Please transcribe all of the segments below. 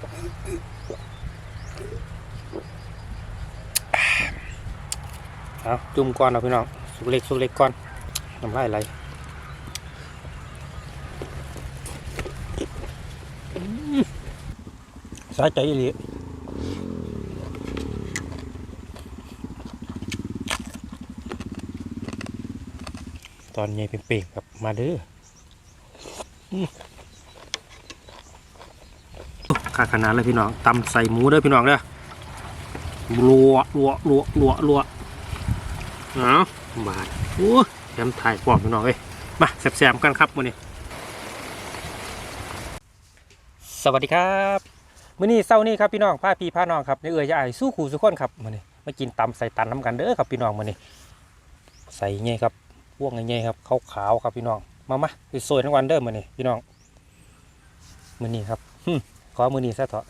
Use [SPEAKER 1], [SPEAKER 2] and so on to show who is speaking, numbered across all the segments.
[SPEAKER 1] เอาจุ่มก่อนเอาพี่น้องสุกเล็กสุกเล็กก่อนน้ำลายไหลสาใจอีหลีตอนนี้เป็นเป่งๆครับมาเด้อ อืมขาขนาดเลยพี่น้องตำใส่หมูเด้อพี่น้องเด้อรัวรัวรัวรัวรัวเอาบาทโอ้แถมถ่ายปลอมพี่น้องเอ้ยมาแซมๆกันครับมื้อนี้สวัสดีครับมื้อนี้เช้านี้ครับพี่น้องพาพี่พาน้องครับในเอื้อยจะอายสู้ขู่สุกคนครับมื้อนี้มากินตำใส่ตันน้ำกันเด้อครับพี่น้องมื้อนี้ใส่ไงครับพวกไงครับขาวๆครับพี่น้องมามาไปซอยทั้งวันเด้อมื้อนี้พี่น้องมื้อนี้ครับ อมือนี้ซะเถอะ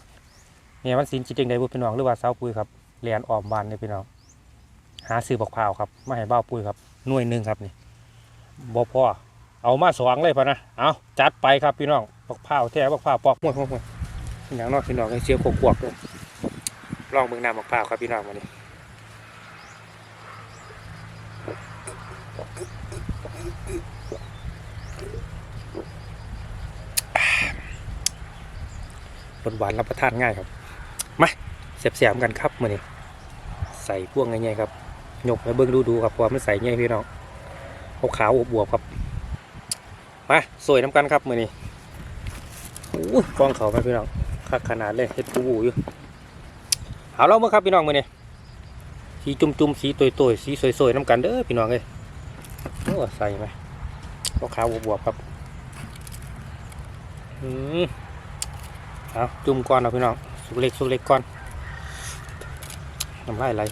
[SPEAKER 1] แม่วันสินจิตจังไดบุพี่น้องหรือว่าเสาปุ้ยครับเรียนออมบานเนี่ยพี่น้องหาซื้อบอกพราวครับมาให้เบ้าปุ้ยครับหน่วยหนึ่งครับนี่บอพอเอามาสองเลยพะนะเอาจัดไปครับพี่น้องบอกพราวแท้บอกพราวปอกม้วนม้วนม้วนอย่างนอกพี่น้องให้เสียขวกๆด้วยลองเบื้องน้ำบอกพราวครับพี่น้องมานี่ รสหวานรับประทานง่ายครับ มาเสียบๆกันครับมานี่ใส่พวกไงๆครับยกไปเบิ้งดูๆครับเพราะว่ามันใส่งี้ยพี่น้องขาวขาวบวบครับ มาสวยน้ำกันครับมือนี้โอ้กล้องเขาไหมพี่น้องคักขนาดเลยเฮ็ดปูอยู่เอาเราเมื่อครับพี่น้องมือนี้สีจุ่มๆสีตุยๆสีสวยๆน้ำกันเด้อพี่น้องเอ้ยโอ้ใส่ไหมขาวขาวบวบครับอืม เอาจุ่มก่อนเอาพี่น้องสุกเล็กสุกเล็กก่อนน้ำลายไหล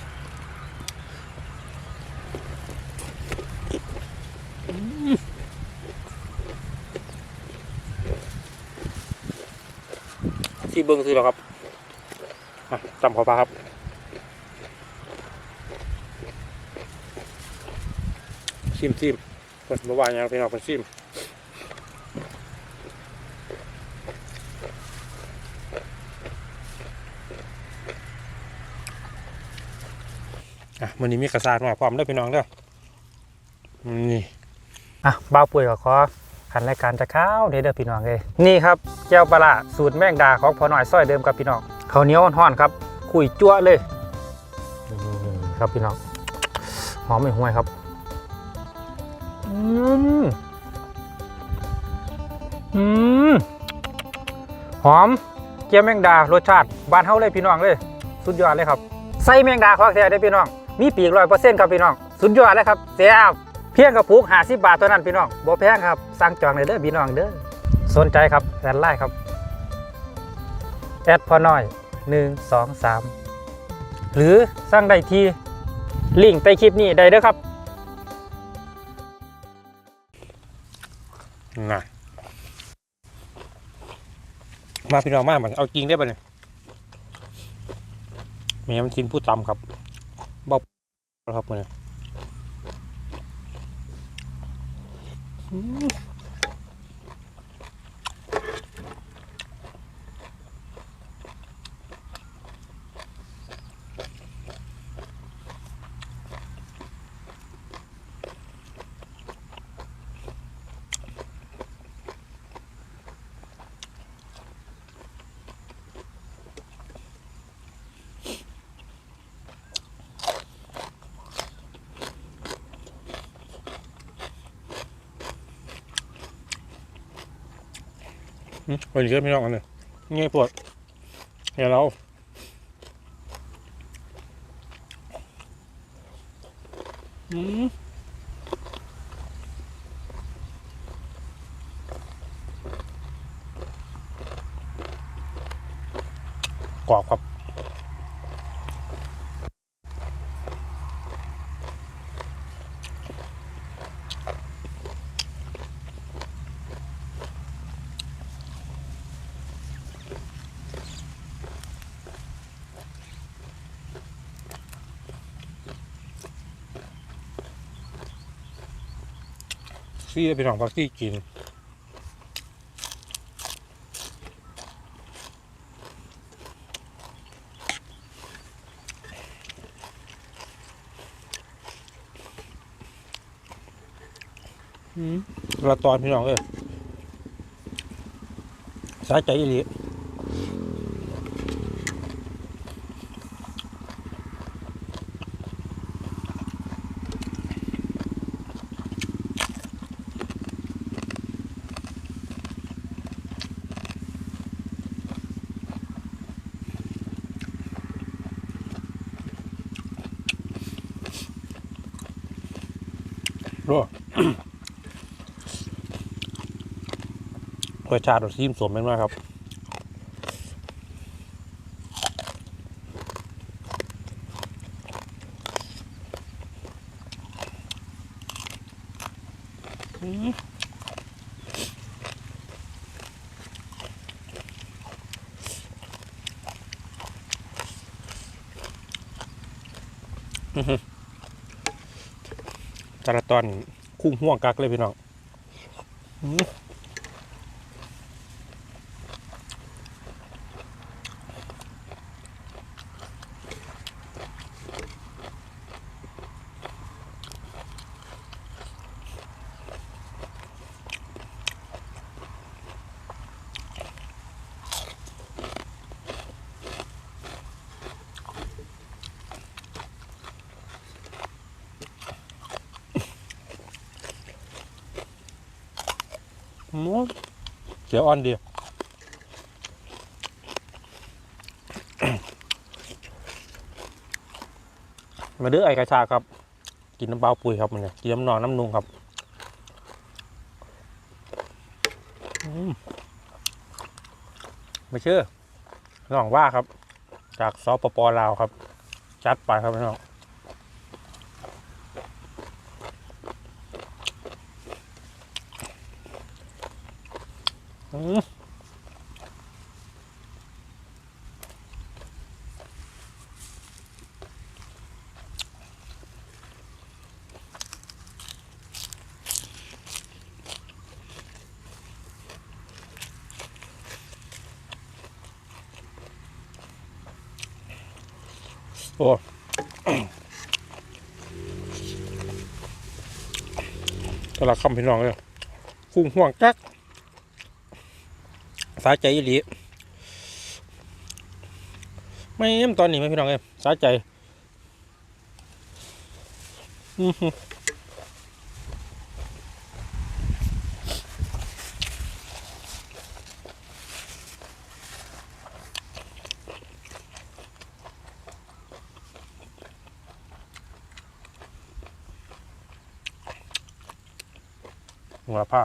[SPEAKER 1] ที่เบิ้งซื้อแล้วครับจำขอปลาครับซิมซิมเปิดเมื่อวานยังเป็นออกเป็นซิม อะวันนี้มีกระสานมาพร้อมเด้อพี่น้องเด้อนี่อะบ้าปุ๋ยก็ขอขันรายการจะข้าวเด้อพี่น้องเลยนี่ครับแก้วปลาสูตรแมงดาของพอหน่อยซอยเดิมครับพี่น้องข้าวเหนียวห่อนครับ คุยจั่วเลยครับพี่น้องหอมไม่ห่วยครับอืมอืมหอมเกี๊ยวแมงดารสชาติบ้านเฮาเลยพี่น้องเลย สุดยอดเลยครับ ใส่แมงดาของแท้ได้อพี่น้อง มีปีกร้อยเปอร์เซ็นต์ครับพี่น้อง สุดยอดเลยครับแซ่บเพียงกระปุกหาสิบบาทตัวนั้นพี่น้องบ่แพงครับ สั่งจองเลยเด้อพี่น้องเด้อ สนใจครับแอดไลน์ครับ แอดพอน้อยหนึ่งสองสามหรือสั่งได้ที่ลิงก์ใต้คลิปนี้ได้เด้อครับนะมาพี่น้องมามันเอาจริงได้ป่ะเนี่ยแม่มันกินผู้ตำครับ ครับมัน อืมวันนี้ก็ไม่ต้องกันเลยง่ายปวดเดี๋ยวเราอืมกรอบครับี่พี่น้องพักซี่กินละตอนพี่น้องเออสายใจอีหลี รัวรสชาติแบบซีมสมเป็นมากครับ แต่ละตอนคุ้งห่วงกักเลยพี่น้อง เขียวอ่อนดีมาเด้อไอ้กระชาครับ กินน้ำเปล่าปุ๋ยครับมันเนี่ยกินน้ำนอนน้ำนุ่งครับไม่เชื่อน้องว่าครับ จากสปปลาวครับ จัดไปครับน้องอืม โอ้ตลาดคำพี่น้องเลยฟุ้งห่วงกัก สาใจอีหลีไม่เอ็มตอนนี้ไหมพี่น้องเอ็มสาใจ อือ หือหัวผ้า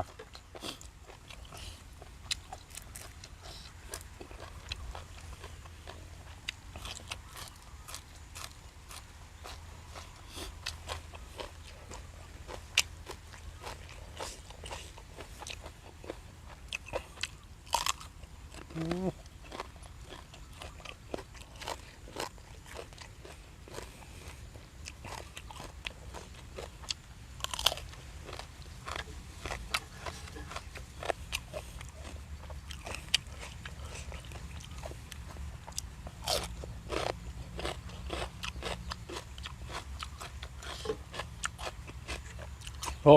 [SPEAKER 1] โอ้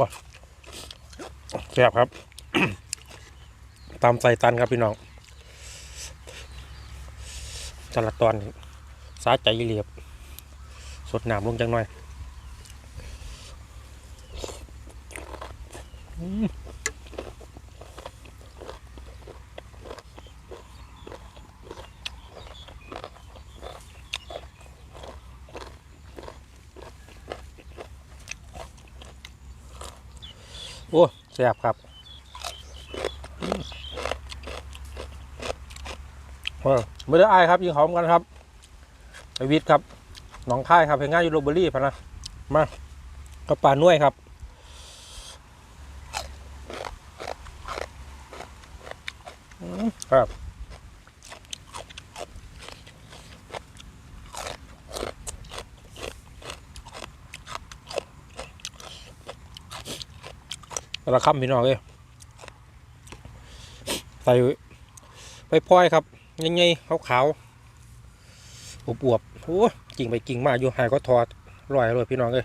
[SPEAKER 1] แซ่บครับ ตามใส่ตันครับพี่น้องแต่ละตอนนี่สาใจอีเรียบ สดน้ำลงจังหน่อย อืมโอ้ แซ่บครับอืมเออไม่ได้อายครับ ยิงหอมกันครับไอวิทครับหนองค่ายครับเพลงง่ายยูโรเบอรี่พะนะมากระป่าน่วยครับครับ แต่ละคำพี่น้องเลยใส่ไปพลอยครับยังไงขาวขาวอวบๆโอ้กิ่งไปกิ่งมาอยู่หายก็ทอดอร่อยเลยพี่น้องเลย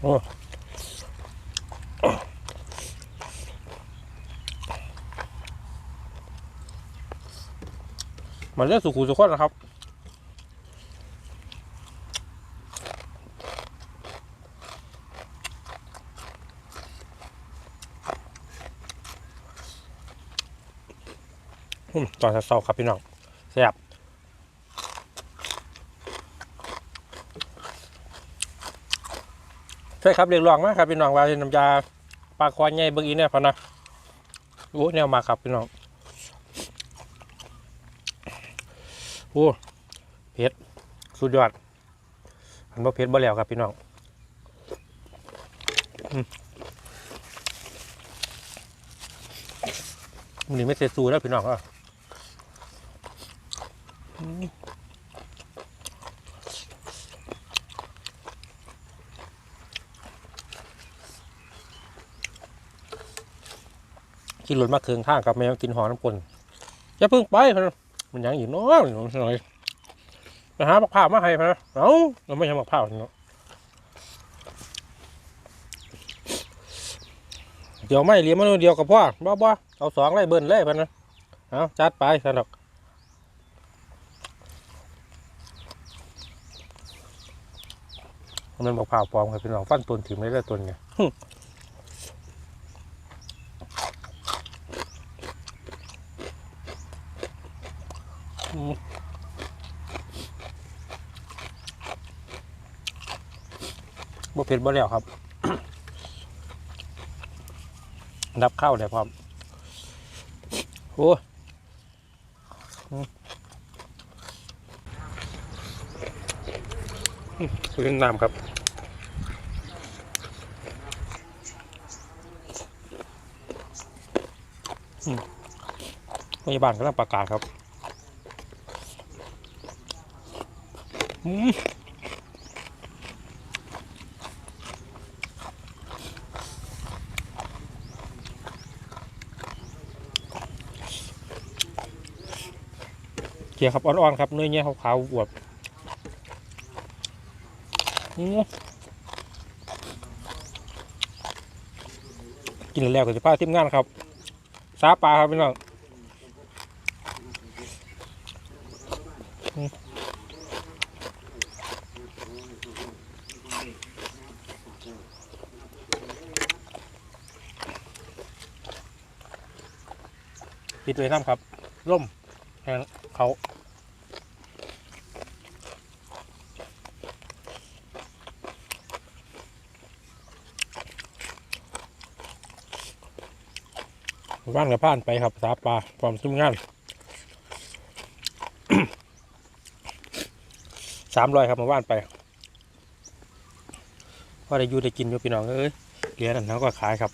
[SPEAKER 1] โอ้มันเรื่องสุขุสุขนนะครับอืมตอนเช้าครับพี่น้องแซ่บ ช่ครับเรียกร้องมากครับพี่น้องว่าเป็นน้ำยาปลาคอใหญ่เบิ่งอีเนี่ยพอนะโอ้แนวมาครับพี่น้องโอ้เผ็ดสุดยอดอันบ่เผ็ดบ่แล้วครับพี่น้องอืมมื้อนี้ไม่เสร็จสูแล้วพี่น้องอะ กินหลุดมาเคืองข้างกับแมวกินหอน้ำปนอย่าเพิ่งไปมันยังอยู่เน้อยหน่อยไปหาบักพร้ามาให้พะนะเอ้าเราไม่ใช่บักพร้าเนาะเดี๋ยวไม่เลี้ยมมันเดียวกับพ่อบ้าบ้าเอาสองไล่เบิ้ลเลยพะนะเอาจัดไปสนุกมันบักพร้าปลอมครับพี่น้องฟันต้นถิ่มไม่ได้ต้นไง บ่เผ็ดบ่แล้วครับนับข้าวเลยพร้อม โอ้ซื้อน้ำครับอืมพยาบาลกำลังประกาศครับอืม เกี๊ยวครับอ่อนๆครับเนื้อเนี้ยขาวๆอวบกินแล้วก็จะพาทีมงานครับซาปลาครับพี่น้อง ปิดเลยน้ำครับร่มแหงเขาว่านกับผ่านไปครับสาปลาพร้อมซุ้มงานสามร้อยครับมาว่านไปว่าได้อยู่ได้กินอยู่พี่น้องเอ้ยเหรียญอันนั้นก็ขายครับ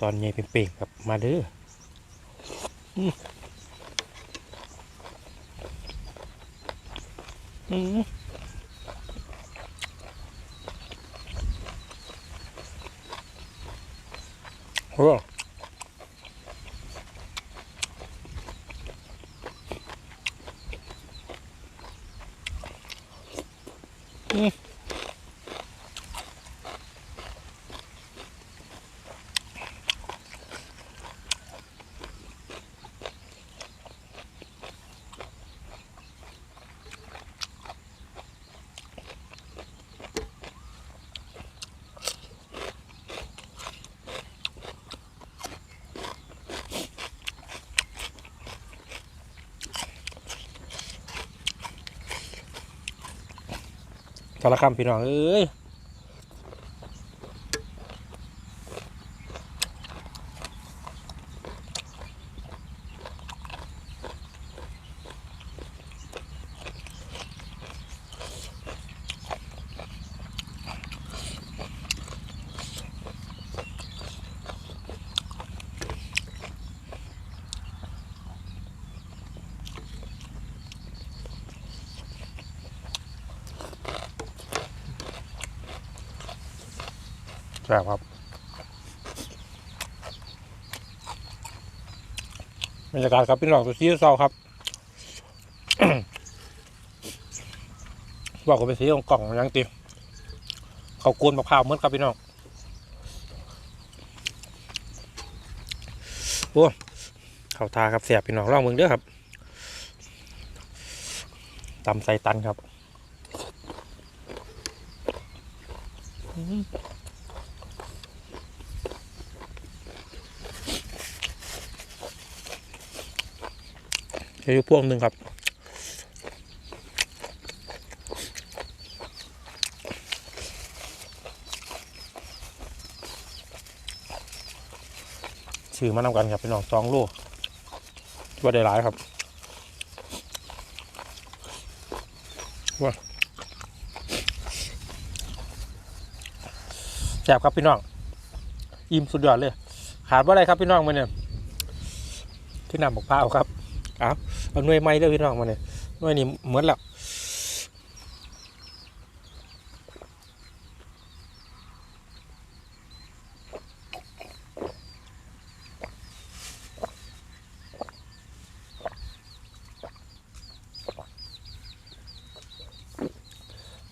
[SPEAKER 1] ตอนนี้เป็นเป่งครับมาเด้อ อืมอืมารคามพี่น้องเอ้ย แซ่บครับบรรยากาศครับพี่น้องตัวซีเศร้าครับบอกกันไปสีของกล่องยังตีเขากวนมะพร้าวเหมือนครับพี่น้องโอ้เขาทาครับเสียบพี่น้องลองมึงเด้อครับตำใส่ตันครับ อยวอยู่พวงหนึ่งครับชื่อมานำกันครับพี่น้องสองลูกว่าได้หลายครับว่าแซ่บครับพี่น้องอิ่มสุดยอดเลย ขาดว่าอะไรครับพี่น้องมาเนี่ยที่นำบอกพ้าครับเอา เอาหน่วยไม้ด้วยพี่น้องมาเนี่ยหน่วยนี้เหมือนแล้ว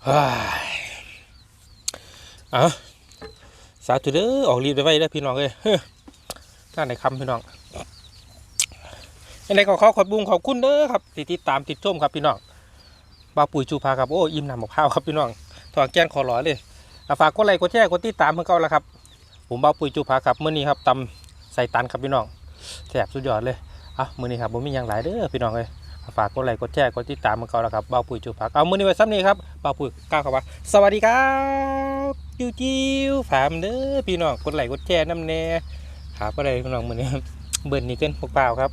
[SPEAKER 1] เฮ้ยเอาสาธุเด้อออกรีบไปไว้เด้อพี่น้องเอ้ยเฮ้ยน่าในคำพี่น้อง ยังไงก็ขอขอบบุญขอบคุณเด้อครับที่ติดตามติดชมครับพี่น้องบาปุ๋ยจูพาครับโอ้อิ่มหนำบอกข้าวครับพี่น้องถอนแกนขอร้อยเลยฝากกดไลค์กดแชร์กดติดตามเพื่อนเก่าแล้วครับ ผมบาปุ๋ยจูพาครับเมื่อนี้ครับตำใส่ตันครับพี่น้องแซ่บสุดยอดเลยอะมื่อนี้ครับผมมีอย่างหลายเด้อพี่น้องเลยฝากกดไลค์กดแชร์กดติดตามเพื่อนเก่าแล้วครับบาปุ๋ยจูพาเอามื่อนี้ไว้ซ้ำนี้ครับบาปุ๋ยก้าวครับว่าสวัสดีครับจิ้วจิ้วฝามเด้อพี่น้องกดไลค์กดแชร์น้ำแน่ครับก็เลยพี่น้องมื่อนี้เบิร์นนี่เกินพวกเปล่าครับ